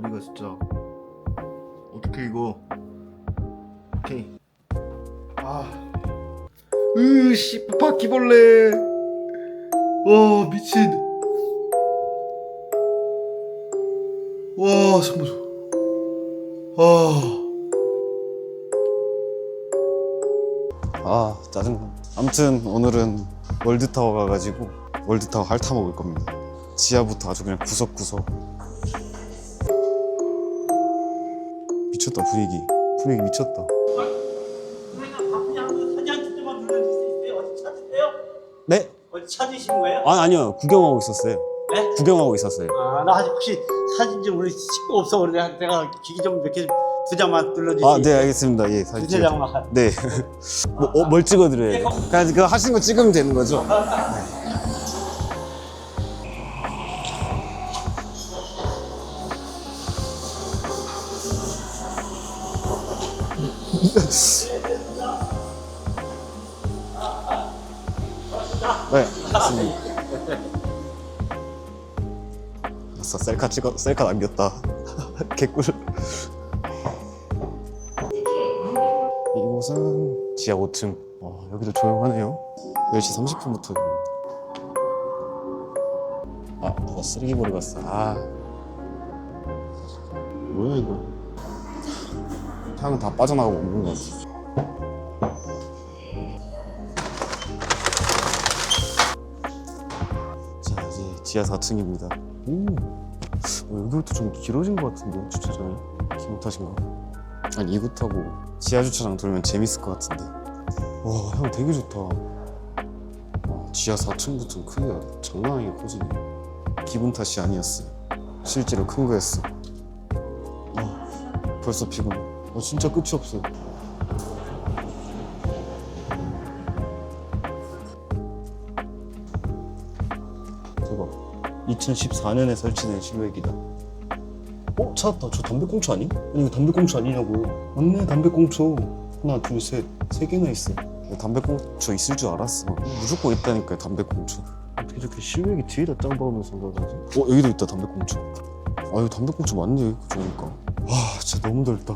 머리가 진짜 어떻게 이거? 오케이. 아. 으씨 바퀴벌레. 와 미친. 와 잠깐만 아. 아. 짜증나. 아무튼 오늘은 월드타워 가가지고 월드타워 핥아 먹을 겁니다. 지하부터 아주 그냥 구석구석 미쳤다 분위기 분위기 미쳤다? 네? 어디 찾으신 거예요? 아 아니요 구경하고 있었어요 네? 구경하고 있었어요 아, 나 아직 혹시 사진 좀 우리 찍고 없어. 우리 내가, 내가 기기 좀 몇 개 두 장만 눌러주세요. 아네 알겠습니다 예 사진 찍어 장만. 네. 뭐, 어, 뭘 찍어드려야 돼? 그냥 그 하신 거 찍으면 되는 거죠? 네, 맞습니다. 아싸, 셀카 찍어, 셀카 남겼다. 개꿀. 이곳은 지하 5층. 와, 여기도 조용하네요. 10시 30분부터. 아, 누가 쓰레기 버리고 갔어. 아. 뭐야, 이거. 향은 다 빠져나가고 없는 것 같아. 자, 이제 지하 4층입니다. 오. 어, 여기부터 좀 길어진 것 같은데, 주차장이. 기분 탓인가? 아니 이거 타고 지하 주차장 돌면 재밌을 것 같은데 와형 되게 좋다 와, 지하 4층부터 크기가 장난 아니게 커지네 기분 탓이 아니었어 실제로 큰 거였어 아, 벌써 피곤해 아, 진짜 끝이 없어 대박 2014년에 설치된 실외기다 어? 찾았다. 저 담배꽁초 아니? 아니 이거 담배꽁초 아니냐고요. 맞네 담배꽁초. 하나 둘 셋 세 개나 있어. 담배꽁초 있을 줄 알았어. 무조건 있다니까요 담배꽁초. 어떻게 저렇게 실외기 뒤에다 짱 박으면서 생각하지? 어 여기도 있다 담배꽁초. 아 이거 담배꽁초 맞네 그러니까. 와 진짜 너무 넓다.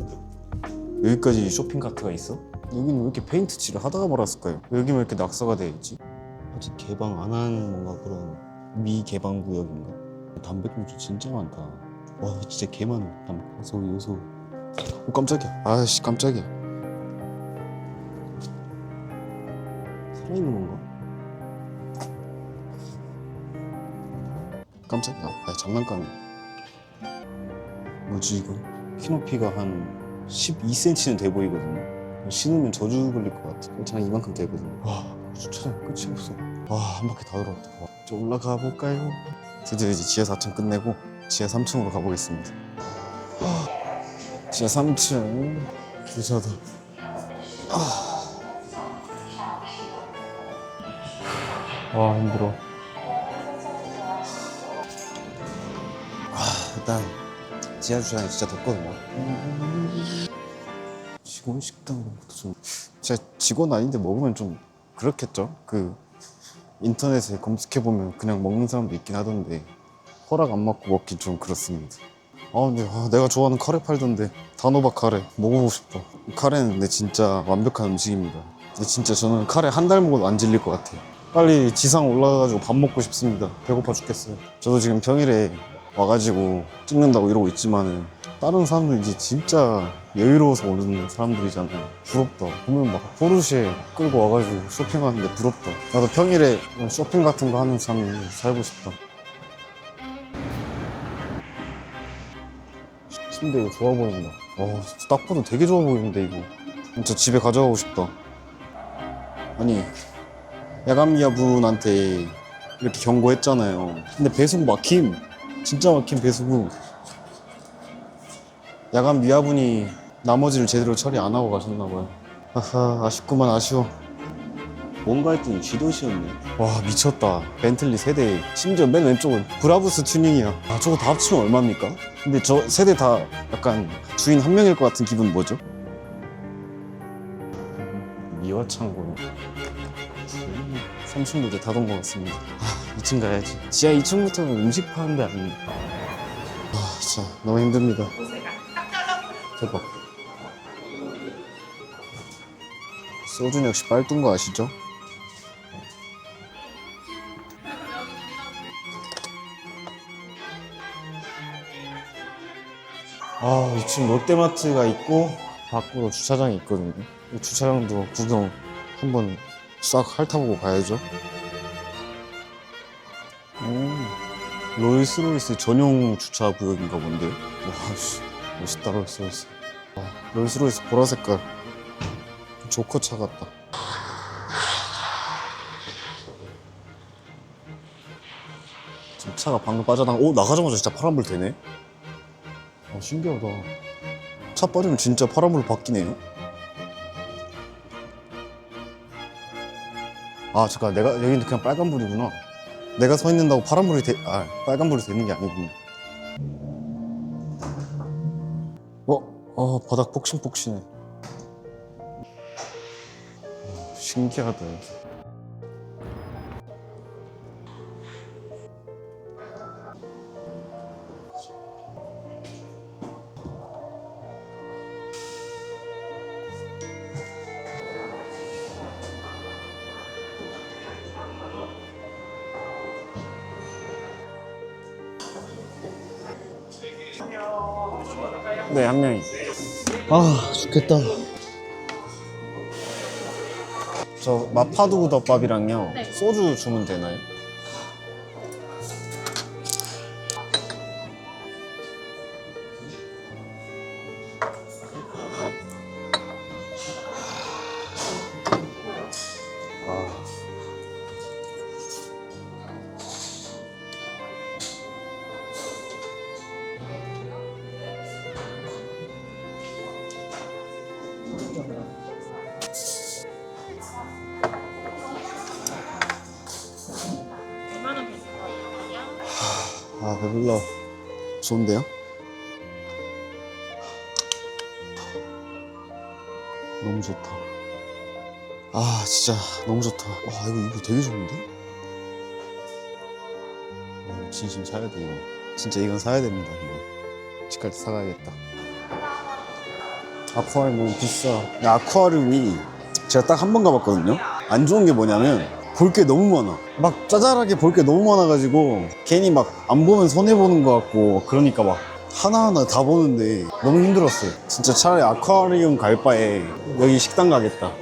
응? 저- 여기까지 쇼핑 카트가 있어? 여기는 왜 이렇게 페인트 칠을 하다가 말았을까요? 여기만 이렇게 낙서가 돼 있지? 아직 개방 안 한 뭔가 그런 미개방 구역인가? 담배꽁초 진짜 많다. 와 진짜 개 많아. 담배꽁초 요소. 오 깜짝이야. 아씨 깜짝이야. 살아있는 건가? 깜짝이야. 아 장난감이. 뭐지 이거? 키 높이가 한 12cm는 돼 보이거든요. 신으면 저주 걸릴 것 같아. 괜찮아 이만큼 되거든. 와 주차장 끝이 없어. 와한 바퀴 다 돌았다. 와, 이제 올라가 볼까요? 드디어 이제 지하 4층 끝내고 지하 3층으로 가보겠습니다. 와, 지하 3층 주차다. 아. 와 힘들어. 아 일단 지하 주차장이 진짜 덥거든요. 직원 식당 이런 것도 좀 제가 직원 아닌데 먹으면 좀 그렇겠죠. 그 인터넷에 검색해 보면 그냥 먹는 사람도 있긴 하던데 허락 안 받고 먹긴 좀 그렇습니다. 아 근데 아, 내가 좋아하는 카레 팔던데 단호박 카레 먹어보고 싶다. 카레는 근데 진짜 완벽한 음식입니다. 근데 진짜 저는 카레 한 달 먹어도 안 질릴 것 같아요. 빨리 지상 올라가가지고 밥 먹고 싶습니다. 배고파 죽겠어요. 저도 지금 평일에 와가지고 찍는다고 이러고 있지만은 다른 사람들 이제 진짜 여유로워서 오는 사람들이잖아요. 부럽다. 보면 막 포르쉐 끌고 와가지고 쇼핑하는데 부럽다. 나도 평일에 쇼핑 같은 거 하는 삶을 살고 싶다. 침대 이거 좋아 보인다. 어, 딱 봐도 되게 좋아 보이는데 이거. 진짜 집에 가져가고 싶다. 아니 야간미야 분한테 이렇게 경고했잖아요. 근데 배수구 막힘. 진짜 막힘 배수구. 야간 미화분이 나머지를 제대로 처리 안 하고 가셨나 봐요. 아하 아쉽구만 아쉬워. 뭔가 했더니 쥐도시였네. 와 미쳤다. 벤틀리 세대. 심지어 맨 왼쪽은 브라부스 튜닝이야. 아 저거 다 합치면 얼마입니까? 근데 저 세대 다 약간 주인 한 명일 것 같은 기분 뭐죠? 미화창고는 3층도 이제 닫은 것 같습니다. 아, 2층 가야지. 지하 2층부터는 음식 파는 데 아닌데. 아, 진짜 너무 힘듭니다. 대박. 소준 역시 빨뚱 거 아시죠? 아, 2층 롯데마트가 있고 밖으로 주차장이 있거든요. 이 주차장도 구경 한번 싹 핥아보고 가야죠. 롤스로이스 전용 주차 구역인가 본데. 와, 씨, 멋있다 롤스로이스. 아, 롤스로이스 보라 색깔. 조커 차 같다. 지금 차가 방금 빠져나가. 오, 나가자마자 진짜 파란불 되네. 아, 신기하다. 차 빠지면 진짜 파란불로 바뀌네요. 아, 잠깐, 내가, 여기는 그냥 빨간불이구나. 내가 서 있는다고 파란불이 되, 아, 빨간불이 되는 게 아니군요. 어, 어, 바닥 폭신폭신해. 어, 신기하다. 네, 한 명이. 아, 죽겠다. 저 마파두부 덮밥이랑요. 네. 소주 주면 되나요? 좋은데요? 너무 좋다. 아 진짜 너무 좋다. 와 이거 이거 되게 좋은데? 와, 이거 진심 사야 돼 이거. 진짜 이건 사야 됩니다 이거. 집 갈 때 사가야겠다. 아쿠아리움 너무 비싸. 야, 아쿠아리움이 제가 딱 한 번 가봤거든요. 안 좋은 게 뭐냐면 볼 게 너무 많아 막 짜잘하게 볼 게 너무 많아가지고 괜히 막 안 보면 손해보는 것 같고 그러니까 막 하나하나 다 보는데 너무 힘들었어요 진짜 차라리 아쿠아리움 갈 바에 여기 식당 가겠다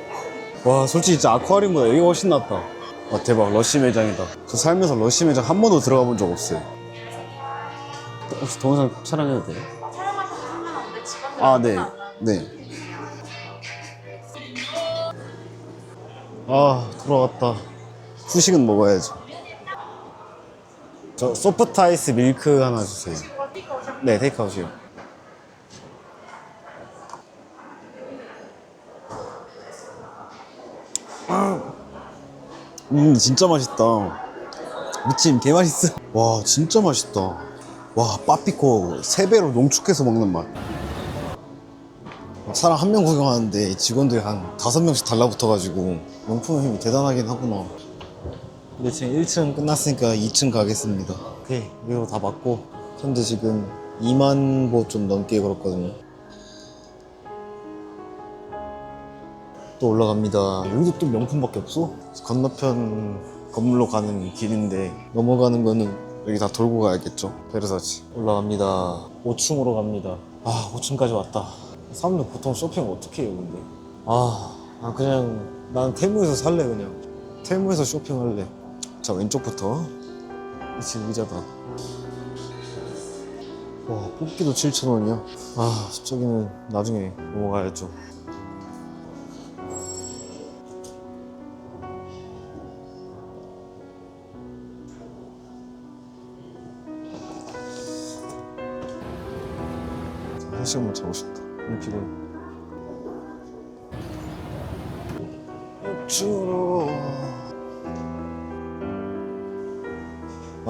와 솔직히 진짜 아쿠아리움보다 여기가 훨씬 낫다 와 대박 러쉬 매장이다 저 살면서 러쉬 매장 한 번도 들어가 본 적 없어요 혹시 동영상 촬영해도 돼요? 촬영하셔도 상관없는데 직원들 아, 네. 네. 아, 돌아왔다. 후식은 먹어야죠. 저 소프트 아이스 밀크 하나 주세요. 네, 테이크아웃이요. 음, 진짜 맛있다. 미침 개 맛있어. 와, 진짜 맛있다. 와, 빠삐코 세배로 농축해서 먹는 맛. 사람 한 명 구경하는데 직원들이 한 다섯 명씩 달라붙어가지고 명품의 힘이 대단하긴 하구나. 근데 지금 1층 끝났으니까 2층 가겠습니다. 오케이, 이거 다 맞고. 현재 지금 2만 보 좀 넘게 걸었거든요. 또 올라갑니다. 여기도 또 명품밖에 없어? 건너편 건물로 가는 길인데 넘어가는 거는 여기 다 돌고 가야겠죠. 베르사치. 올라갑니다. 5층으로 갑니다. 아, 5층까지 왔다. 사람들 보통 쇼핑 어떻게 해요, 근데? 아, 아, 그냥 난 테무에서 살래, 그냥. 테무에서 쇼핑할래. 자, 왼쪽부터. 이층 의자다. 와, 뽑기도 7,000원이야. 아, 저기는 나중에 넘어가야죠. 한 시간만 자고 싶다. 너무 피곤해. 주로.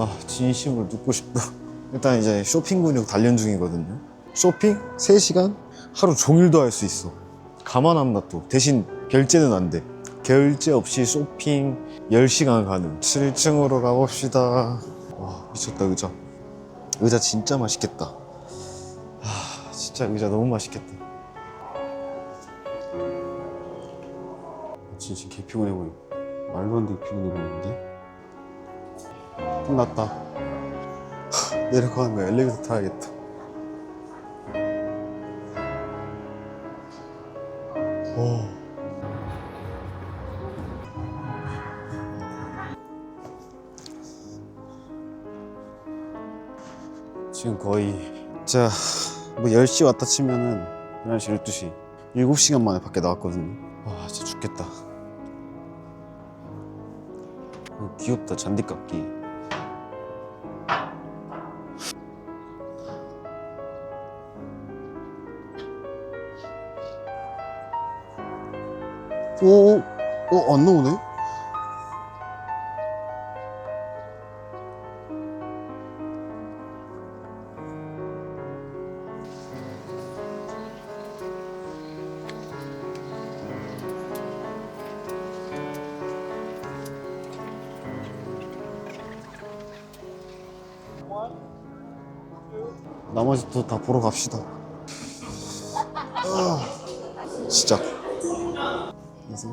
아, 진심으로 눕고 싶다. 일단 이제 쇼핑 근육 단련 중이거든요. 쇼핑 3시간? 하루 종일도 할 수 있어. 가만 안 놔둬. 대신 결제는 안 돼. 결제 없이 쇼핑 10시간 가능 7층으로 가봅시다 와 미쳤다 의자 의자 진짜 맛있겠다 아 진짜 의자 너무 맛있겠다 진짜 개 피곤해 보여 말도 안 되게 피곤해 보이는데 끝났다. 하, 내려가는 거야. 엘리베이터 타야겠다. 오. 지금 거의 자, 뭐 10시 왔다 치면은 11시, 12시 7시간 만에 밖에 나왔거든요. 와 진짜 죽겠다. 어, 귀엽다 잔디깎기 오, 어, 안 나오네? 나머지 또다 보러 갑시다. 아, 시작.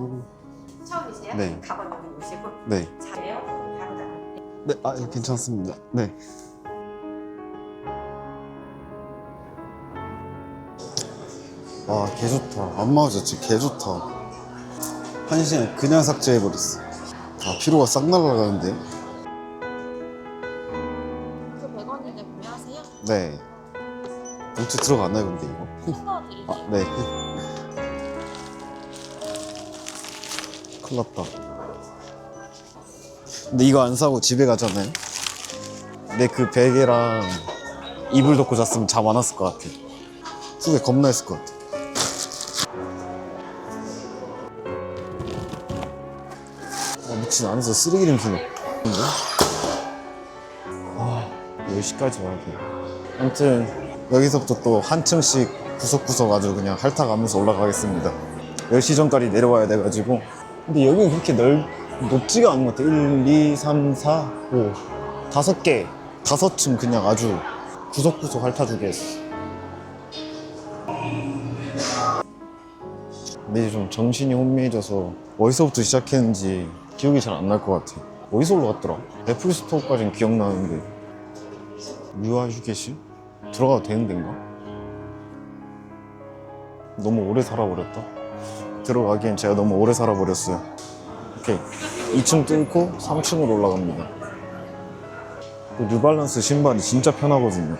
처음이세요? 네. 가방 여기 놓으시고 네. 바로 나가. 네, 아, 예, 괜찮습니다. 네. 와, 개 좋다. 안 맞았지, 개 좋다. 한 시간 그냥 삭제해버렸어. 아, 피로가 싹 날아가는데? 그 100원인데 구매하세요? 네. 봉투 들어갔나요, 근데 이거? 아, 네. 큰일 났다. 근데 이거 안 사고 집에 가잖아요? 내 그 베개랑 이불 덮고 잤으면 잠 안 왔을 것 같아. 속에 겁나 했을 것 같아. 아, 미친 안에서 쓰레기 냄새 나. 와, 10시까지 와야 돼. 아무튼 여기서부터 또 한 층씩 구석구석 아주 그냥 핥아가면서 올라가겠습니다. 10시 전까지 내려와야 돼가지고. 근데 여기는 그렇게 넓, 높지가 않은 것 같아. 1, 2, 3, 4, 5. 다섯 개. 다섯 층 그냥 아주 구석구석 핥아주게 했어. 근데 이제 좀 정신이 혼미해져서 어디서부터 시작했는지 기억이 잘 안 날 것 같아. 어디서 올라갔더라? 애플 스토어까지는 기억나는데. 유아 휴게실? 들어가도 되는 데인가? 너무 오래 살아버렸다. 들어가기엔 제가 너무 오래 살아버렸어요. 오케이. 2층 뚫고 3층으로 올라갑니다. 그 뉴발란스 신발이 진짜 편하거든요.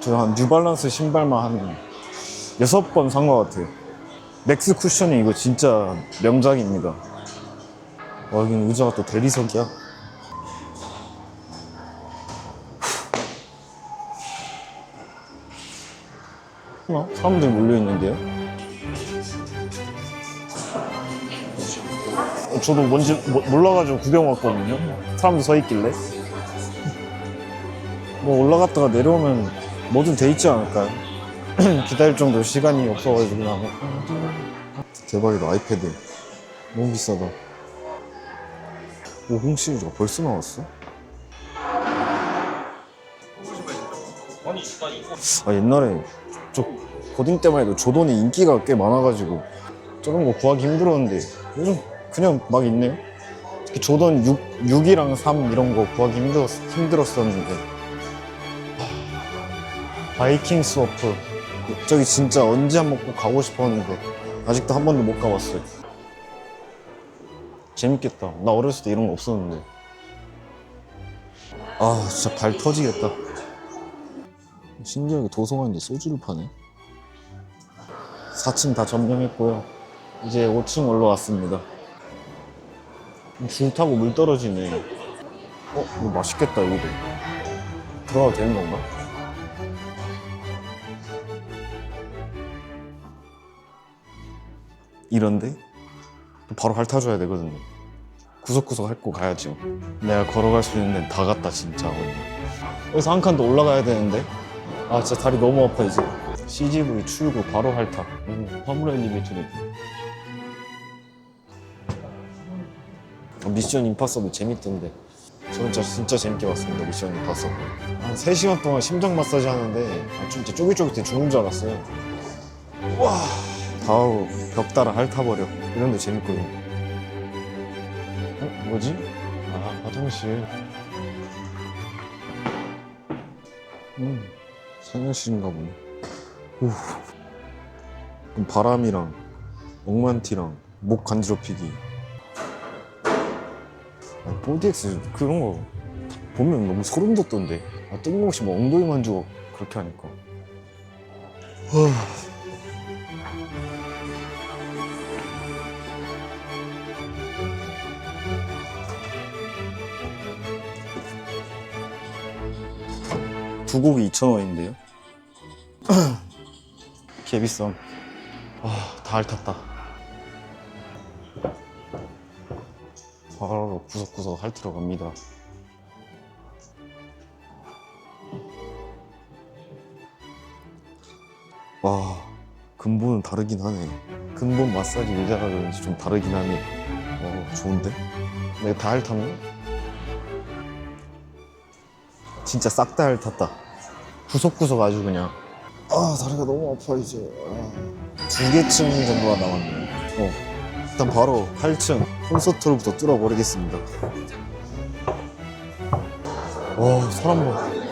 제가 한 뉴발란스 신발만 한 6번 산 것 같아요. 맥스 쿠션이 이거 진짜 명작입니다. 와, 여기는 의자가 또 대리석이야. 어? 사람들이 몰려있는데요? 저도 뭔지 모- 몰라가지고 구경 왔거든요. 사람들 서 있길래. 뭐 올라갔다가 내려오면 뭐든 돼 있지 않을까요? 기다릴 정도 시간이 없어가지고 그냥. 대박이다, 아이패드. 너무 비싸다. 오, 홍시리즈가 벌써 나왔어? 아, 옛날에 저 고딩 때만 해도 조던이 인기가 꽤 많아가지고 저런 거 구하기 힘들었는데 요즘 그냥 막 있네요. 특히 조던 6, 6이랑 3 이런 거 구하기 힘들었, 힘들었었는데 하, 바이킹 스 워프 저기 진짜 언제 한번 꼭 가고 싶었는데 아직도 한 번도 못 가봤어요. 재밌겠다. 나 어렸을 때 이런 거 없었는데. 아 진짜 발 터지겠다. 신기하게 도서관인데 소주를 파네. 4층 다 점령했고요. 이제 5층 올라왔습니다. 줄 타고 물 떨어지네. 어, 이거 맛있겠다, 여기도. 들어가도 되는 건가? 이런데? 또 바로 핥아줘야 되거든요. 구석구석 핥고 가야죠. 내가 걸어갈 수 있는 데는 다 갔다, 진짜. 여기서 한 칸 더 올라가야 되는데. 아, 진짜 다리 너무 아파, 이제. CGV 출구 바로 핥아. 오, 화물 엘리베이터도 미션 임파서블 재밌던데. 저는 진짜, 진짜 재밌게 봤습니다 미션 임파서블. 한 3시간 동안 심장 마사지 하는데 아, 진짜 쫄깃쫄깃해 죽는 줄 알았어요. 와 다우 벽 따라 핥아버려. 이런 데 재밌거든 어? 뭐지? 아 화장실. 음 사냥실인가 보네. 오. 그럼 바람이랑 억만티랑 목 간지럽히기. 아, 4DX 그런 거 보면 너무 소름 돋던데. 아, 뜬금없이 뭐 엉덩이 만지고 그렇게 하니까. 두 곡이 2,000원인데요? 개비쌈 아 다 핥았다 바로 구석구석 핥으러 갑니다. 와 근본은 다르긴 하네. 근본 마사지 의자가 그런지 좀 다르긴 하네. 어 좋은데? 내가 다 핥았네? 진짜 싹 다 핥았다. 구석구석 아주 그냥. 아 다리가 너무 아파 이제. 두 개층 정도가 남았네. 어 일단 바로 8층 콘서트홀부터 뚫어버리겠습니다 와 사람 봐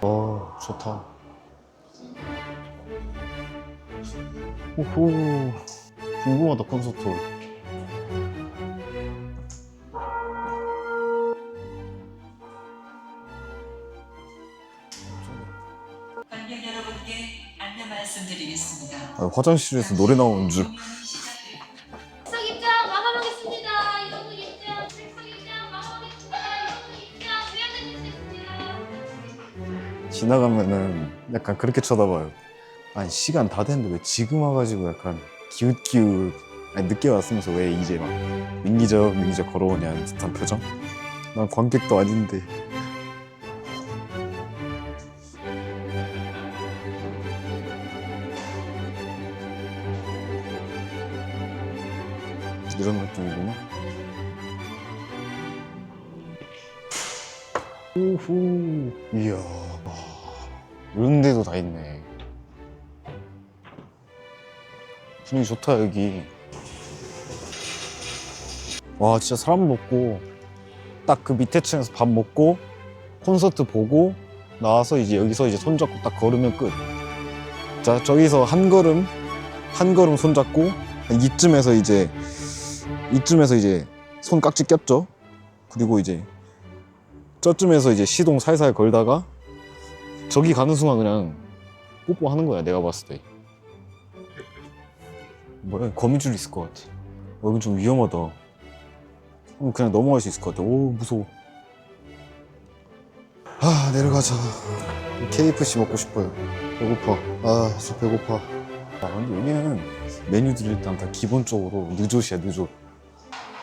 와, 좋다. 오호. 궁금하다, 콘서트. 아, 화장실에서 노래 나오는 줄. 책상 입장 마감하겠습니다. 이동국 입장, 책상 입장 마감하겠습니다. 이동국 입장 위원장님 지나가면은 약간 그렇게 쳐다봐요. 아니, 시간 다 됐는데 왜 지금 와가지고 약간 기웃기웃. 아니, 늦게 왔으면서 왜 이제 막 민기적, 민기적 걸어오냐는 듯한 표정? 난 관객도 아닌데. 이런 느낌이구나. 우후. 이야. 와, 이런 데도 다 있네. 분위기 좋다, 여기. 와, 진짜 사람 먹고, 딱 그 밑에 층에서 밥 먹고, 콘서트 보고, 나와서 이제 여기서 이제 손잡고 딱 걸으면 끝. 자, 저기서 한 걸음, 한 걸음 손잡고, 이쯤에서 이제, 이쯤에서 이제 손 깍지 꼈죠? 그리고 이제 저쯤에서 이제 시동 살살 걸다가 저기 가는 순간 그냥 뽀뽀하는 거야 내가 봤을 때. 뭐야 거미줄 있을 것 같아. 어, 여긴 좀 위험하다. 어, 그냥 넘어갈 수 있을 것 같아. 오 무서워. 아 내려가자. KFC 먹고 싶어요. 배고파. 아 진짜 배고파. 아 근데 여기는 메뉴들이 일단 다 기본적으로 느조시야 느조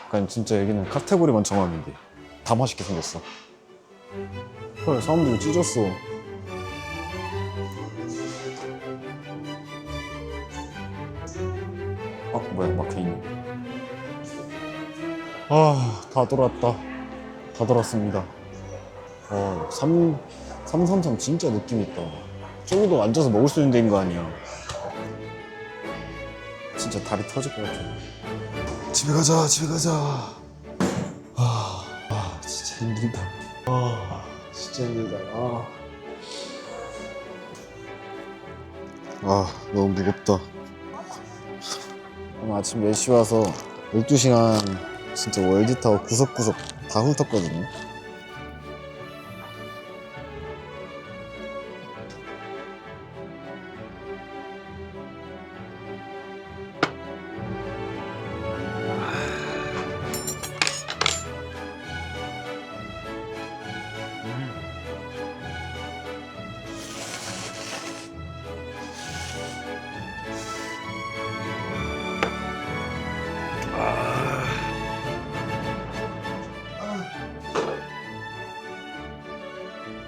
약간 진짜 여기는 카테고리만 정하면 돼 다 맛있게 생겼어. 헐 사람들이 찢었어. 아 뭐야 막혀있네. 아 다 돌았다. 다 돌았습니다. 어 3, 333 진짜 느낌 있다. 저기도 앉아서 먹을 수 있는 데인 거 아니야. 진짜 다리 터질 것 같아 집에 가자 집에 가자. 아, 아 진짜 힘들다. 아 진짜 힘들다. 아. 아 너무 무겁다. 오늘 아침 4시 와서 12시간 진짜 월드타워 구석구석 다 훑었거든요